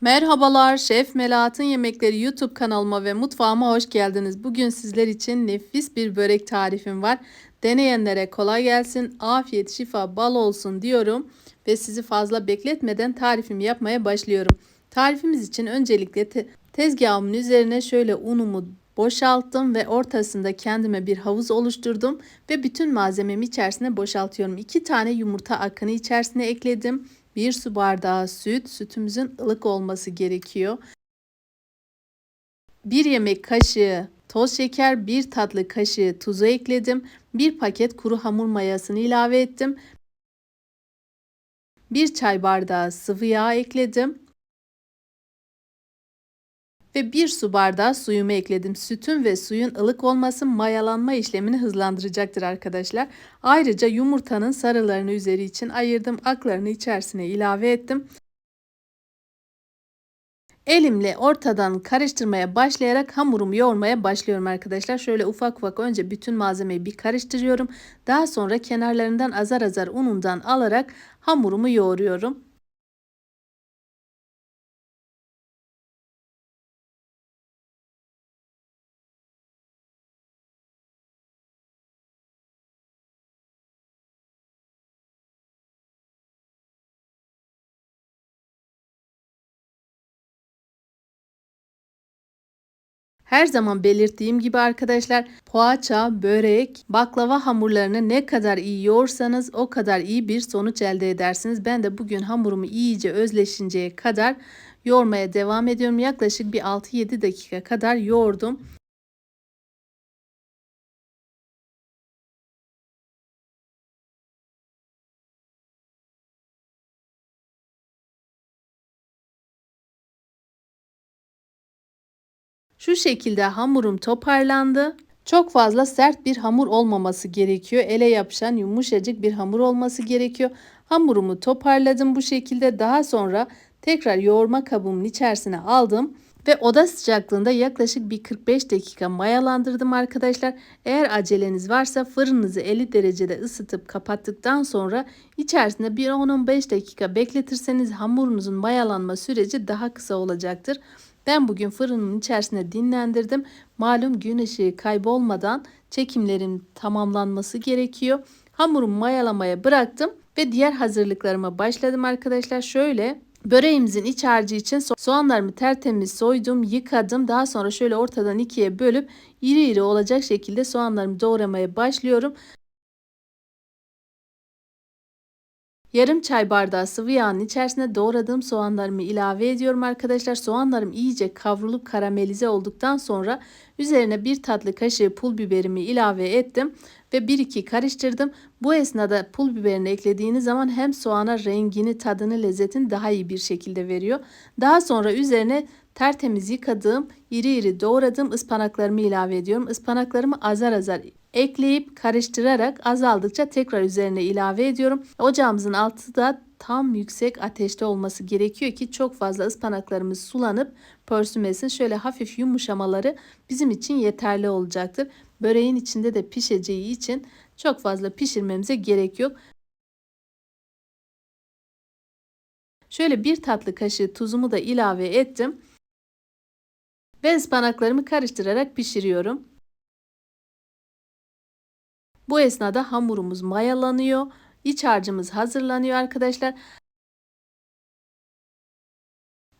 Merhabalar, Şef Melahat'ın Yemekleri YouTube kanalıma ve mutfağıma hoş geldiniz. Bugün sizler için nefis bir börek tarifim var. Deneyenlere kolay gelsin, afiyet, şifa, bal olsun diyorum. Ve sizi fazla bekletmeden tarifimi yapmaya başlıyorum. Tarifimiz için öncelikle te tezgahımın üzerine şöyle unumu boşalttım ve ortasında kendime bir havuz oluşturdum. Ve bütün malzememi içerisine boşaltıyorum. 2 tane yumurta akını içerisine ekledim. 1 su bardağı süt, sütümüzün ılık olması gerekiyor. 1 yemek kaşığı toz şeker, 1 tatlı kaşığı tuzu ekledim. 1 paket kuru hamur mayasını ilave ettim. 1 çay bardağı sıvı yağ ekledim ve 1 su bardağı suyumu ekledim. Sütün ve suyun ılık olması mayalanma işlemini hızlandıracaktır arkadaşlar. Ayrıca yumurtanın sarılarını üzeri için ayırdım. Aklarını içerisine ilave ettim. Elimle ortadan karıştırmaya başlayarak hamurumu yoğurmaya başlıyorum arkadaşlar. Şöyle ufak ufak önce bütün malzemeyi bir karıştırıyorum. Daha sonra kenarlarından azar azar unundan alarak hamurumu yoğuruyorum. Her zaman belirttiğim gibi arkadaşlar poğaça, börek, baklava hamurlarını ne kadar iyi yoğursanız o kadar iyi bir sonuç elde edersiniz. Ben de bugün hamurumu iyice özleşinceye kadar yoğurmaya devam ediyorum. Yaklaşık bir 6-7 dakika kadar yoğurdum. Şu şekilde hamurum toparlandı. Çok fazla sert bir hamur olmaması gerekiyor. Ele yapışan yumuşacık bir hamur olması gerekiyor. Hamurumu toparladım bu şekilde. Daha sonra tekrar yoğurma kabımın içerisine aldım ve oda sıcaklığında yaklaşık bir 45 dakika mayalandırdım arkadaşlar. Eğer aceleniz varsa fırınınızı 50 derecede ısıtıp kapattıktan sonra içerisinde bir 10-15 dakika bekletirseniz hamurunuzun mayalanma süreci daha kısa olacaktır. Ben bugün fırınımın içerisinde dinlendirdim. Malum gün ışığı kaybolmadan çekimlerin tamamlanması gerekiyor. Hamurumu mayalamaya bıraktım ve diğer hazırlıklarıma başladım arkadaşlar. Şöyle böreğimizin iç harcı için soğanlarımı tertemiz soydum, yıkadım. Daha sonra şöyle ortadan ikiye bölüp iri iri olacak şekilde soğanlarımı doğramaya başlıyorum. Yarım çay bardağı sıvı yağın içerisine doğradığım soğanlarımı ilave ediyorum arkadaşlar. Soğanlarım iyice kavrulup karamelize olduktan sonra üzerine bir tatlı kaşığı pul biberimi ilave ettim ve 1-2 karıştırdım. Bu esnada pul biberini eklediğiniz zaman hem soğana rengini, tadını, lezzetini daha iyi bir şekilde veriyor. Daha sonra üzerine tertemiz yıkadığım, iri iri doğradığım ıspanaklarımı ilave ediyorum. Ispanaklarımı azar azar ekleyip karıştırarak azaldıkça tekrar üzerine ilave ediyorum. Ocağımızın altı da tam yüksek ateşte olması gerekiyor ki çok fazla ıspanaklarımız sulanıp pörsümesin. Şöyle hafif yumuşamaları bizim için yeterli olacaktır. Böreğin içinde de pişeceği için çok fazla pişirmemize gerek yok. Şöyle bir tatlı kaşığı tuzumu da ilave ettim. Ve ıspanaklarımı karıştırarak pişiriyorum. Bu esnada hamurumuz mayalanıyor. İç harcımız hazırlanıyor arkadaşlar.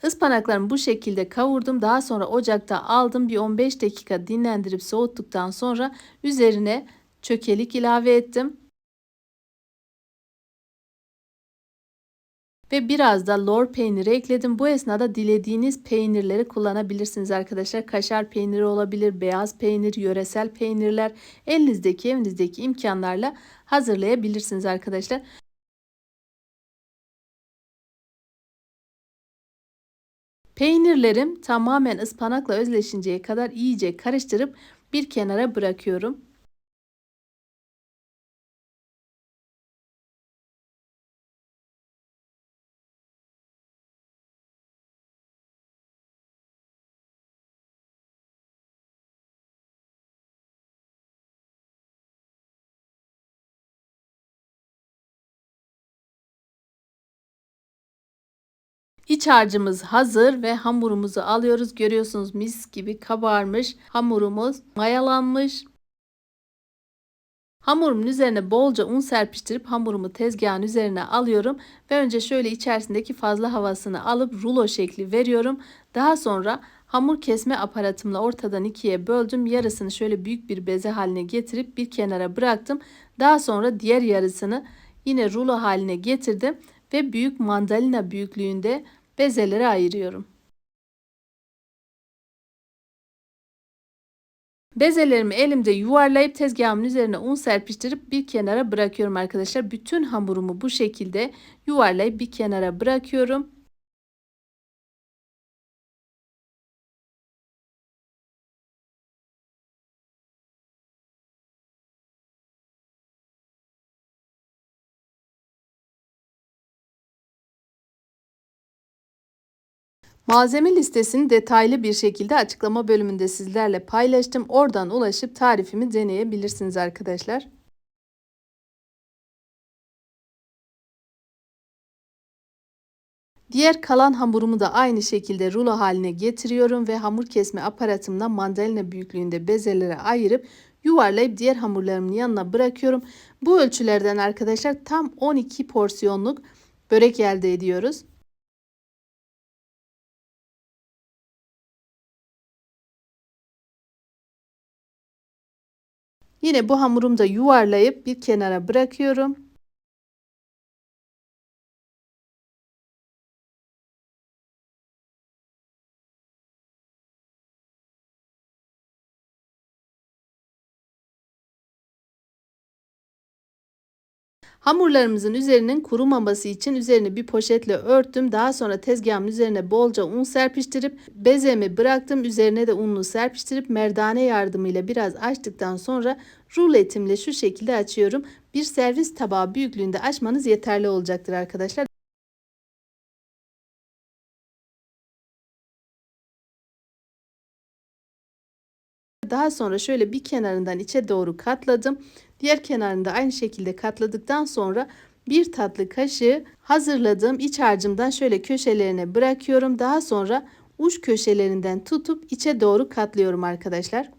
Ispanaklarımı bu şekilde kavurdum. Daha sonra ocakta aldım. Bir 15 dakika dinlendirip soğuttuktan sonra üzerine çökelik ilave ettim. Ve biraz da lor peyniri ekledim. Bu esnada dilediğiniz peynirleri kullanabilirsiniz arkadaşlar. Kaşar peyniri olabilir, beyaz peynir, yöresel peynirler. Elinizdeki evinizdeki imkanlarla hazırlayabilirsiniz arkadaşlar. Peynirlerim tamamen ıspanakla özleşinceye kadar iyice karıştırıp bir kenara bırakıyorum. İç harcımız hazır ve hamurumuzu alıyoruz. Görüyorsunuz mis gibi kabarmış. Hamurumuz mayalanmış. Hamurumun üzerine bolca un serpiştirip hamurumu tezgahın üzerine alıyorum ve önce şöyle içerisindeki fazla havasını alıp rulo şekli veriyorum. Daha sonra hamur kesme aparatımla ortadan ikiye böldüm. Yarısını şöyle büyük bir beze haline getirip bir kenara bıraktım. Daha sonra diğer yarısını yine rulo haline getirdim ve büyük mandalina büyüklüğünde bezelere ayırıyorum. Bezelerimi elimde yuvarlayıp tezgahımın üzerine un serpiştirip bir kenara bırakıyorum arkadaşlar. Bütün hamurumu bu şekilde yuvarlayıp bir kenara bırakıyorum. Malzeme listesini detaylı bir şekilde açıklama bölümünde sizlerle paylaştım. Oradan ulaşıp tarifimi deneyebilirsiniz arkadaşlar. Diğer kalan hamurumu da aynı şekilde rulo haline getiriyorum ve hamur kesme aparatımla mandalina büyüklüğünde bezelere ayırıp yuvarlayıp diğer hamurlarımın yanına bırakıyorum. Bu ölçülerden arkadaşlar tam 12 porsiyonluk börek elde ediyoruz. Yine bu hamurumu da yuvarlayıp bir kenara bırakıyorum. Hamurlarımızın üzerinin kurumaması için üzerini bir poşetle örttüm. Daha sonra tezgahımın üzerine bolca un serpiştirip bezemi bıraktım. Üzerine de unlu serpiştirip merdane yardımıyla biraz açtıktan sonra ruletimle şu şekilde açıyorum. Bir servis tabağı büyüklüğünde açmanız yeterli olacaktır arkadaşlar. Daha sonra şöyle bir kenarından içe doğru katladım. Diğer kenarını da aynı şekilde katladıktan sonra bir tatlı kaşığı hazırladığım iç harcımdan şöyle köşelerine bırakıyorum. Daha sonra uç köşelerinden tutup içe doğru katlıyorum arkadaşlar.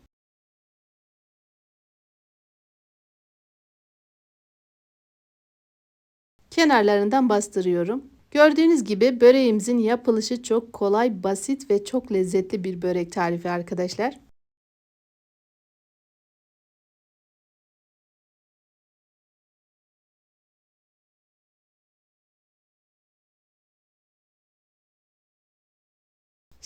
Kenarlarından bastırıyorum. Gördüğünüz gibi böreğimizin yapılışı çok kolay, basit ve çok lezzetli bir börek tarifi arkadaşlar.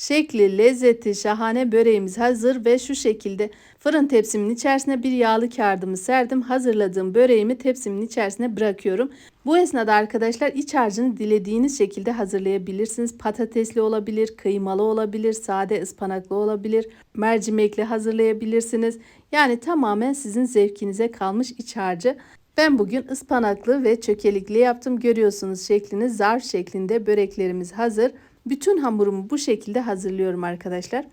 Şekli, lezzeti şahane böreğimiz hazır ve şu şekilde fırın tepsimin içerisine bir yağlı kağıdımı serdim. Hazırladığım böreğimi tepsimin içerisine bırakıyorum. Bu esnada arkadaşlar iç harcını dilediğiniz şekilde hazırlayabilirsiniz. Patatesli olabilir, kıymalı olabilir, sade ıspanaklı olabilir, mercimekli hazırlayabilirsiniz. Yani tamamen sizin zevkinize kalmış iç harcı. Ben bugün ıspanaklı ve çökelikli yaptım. Görüyorsunuz şeklini zarf şeklinde böreklerimiz hazır. Bütün hamurumu bu şekilde hazırlıyorum arkadaşlar.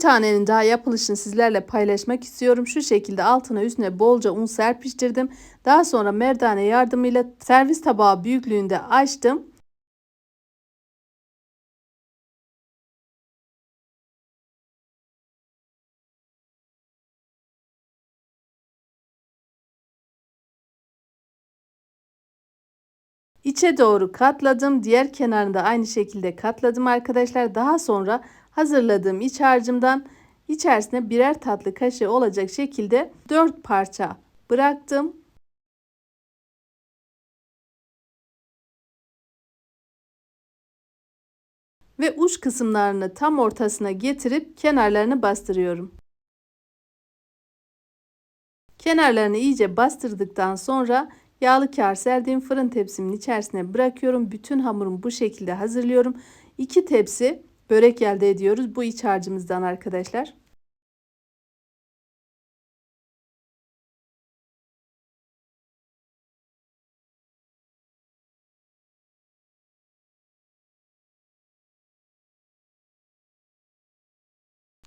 Tanenin daha yapılışını sizlerle paylaşmak istiyorum. Şu şekilde altına üstüne bolca un serpiştirdim. Daha sonra merdane yardımıyla servis tabağı büyüklüğünde açtım. İçe doğru katladım. Diğer kenarını da aynı şekilde katladım arkadaşlar. Daha sonra hazırladığım iç harcımdan içerisine birer tatlı kaşığı olacak şekilde 4 parça bıraktım. Ve uç kısımlarını tam ortasına getirip kenarlarını bastırıyorum. Kenarlarını iyice bastırdıktan sonra yağlı kağıt serdiğim fırın tepsimin içerisine bırakıyorum. Bütün hamurumu bu şekilde hazırlıyorum. 2 tepsi börek elde ediyoruz bu iç harcımızdan arkadaşlar.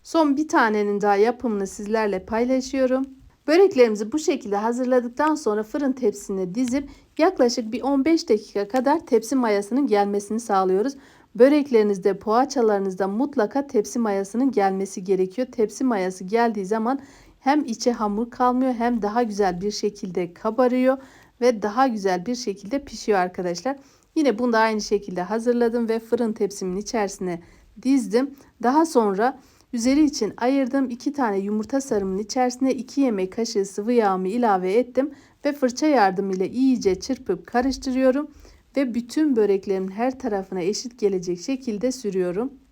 Son bir tanenin daha yapımını sizlerle paylaşıyorum. Böreklerimizi bu şekilde hazırladıktan sonra fırın tepsisine dizip yaklaşık bir 15 dakika kadar tepsi mayasının gelmesini sağlıyoruz. Böreklerinizde, poğaçalarınızda mutlaka tepsi mayasının gelmesi gerekiyor. Tepsi mayası geldiği zaman hem içe hamur kalmıyor hem daha güzel bir şekilde kabarıyor ve daha güzel bir şekilde pişiyor arkadaşlar. Yine bunu da aynı şekilde hazırladım ve fırın tepsimin içerisine dizdim. Daha sonra üzeri için ayırdığım iki tane yumurta sarımın içerisine 2 yemek kaşığı sıvı yağımı ilave ettim ve fırça yardımıyla iyice çırpıp karıştırıyorum ve bütün böreklerimin her tarafına eşit gelecek şekilde sürüyorum.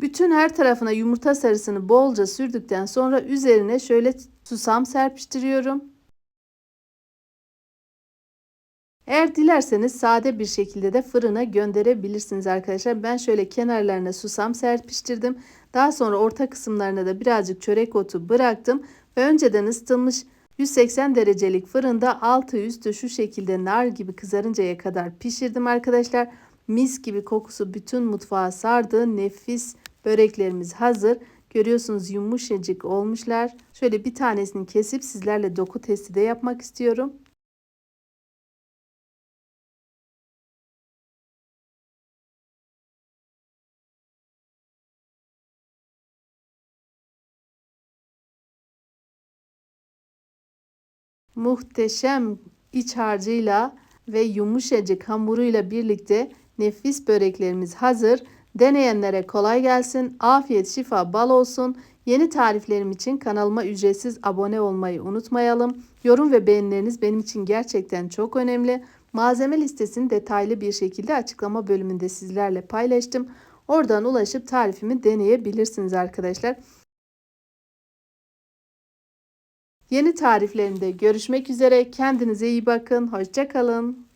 Bütün her tarafına yumurta sarısını bolca sürdükten sonra üzerine şöyle susam serpiştiriyorum. Eğer dilerseniz sade bir şekilde de fırına gönderebilirsiniz arkadaşlar. Ben şöyle kenarlarına susam serpiştirdim. Daha sonra orta kısımlarına da birazcık çörek otu bıraktım. Ve önceden ısıtılmış 180 derecelik fırında altı üstü şu şekilde nar gibi kızarıncaya kadar pişirdim arkadaşlar. Mis gibi kokusu bütün mutfağa sardı. Nefis böreklerimiz hazır. Görüyorsunuz yumuşacık olmuşlar. Şöyle bir tanesini kesip sizlerle doku testi de yapmak istiyorum. muhteşem iç harcıyla ve yumuşacık hamuruyla birlikte nefis böreklerimiz hazır. Deneyenlere kolay gelsin. Afiyet, şifa, bal olsun. Yeni tariflerim için kanalıma ücretsiz abone olmayı unutmayalım. Yorum ve beğenileriniz benim için gerçekten çok önemli. Malzeme listesini detaylı bir şekilde açıklama bölümünde sizlerle paylaştım. Oradan ulaşıp tarifimi deneyebilirsiniz arkadaşlar. Yeni tariflerimde görüşmek üzere. Kendinize iyi bakın. Hoşçakalın.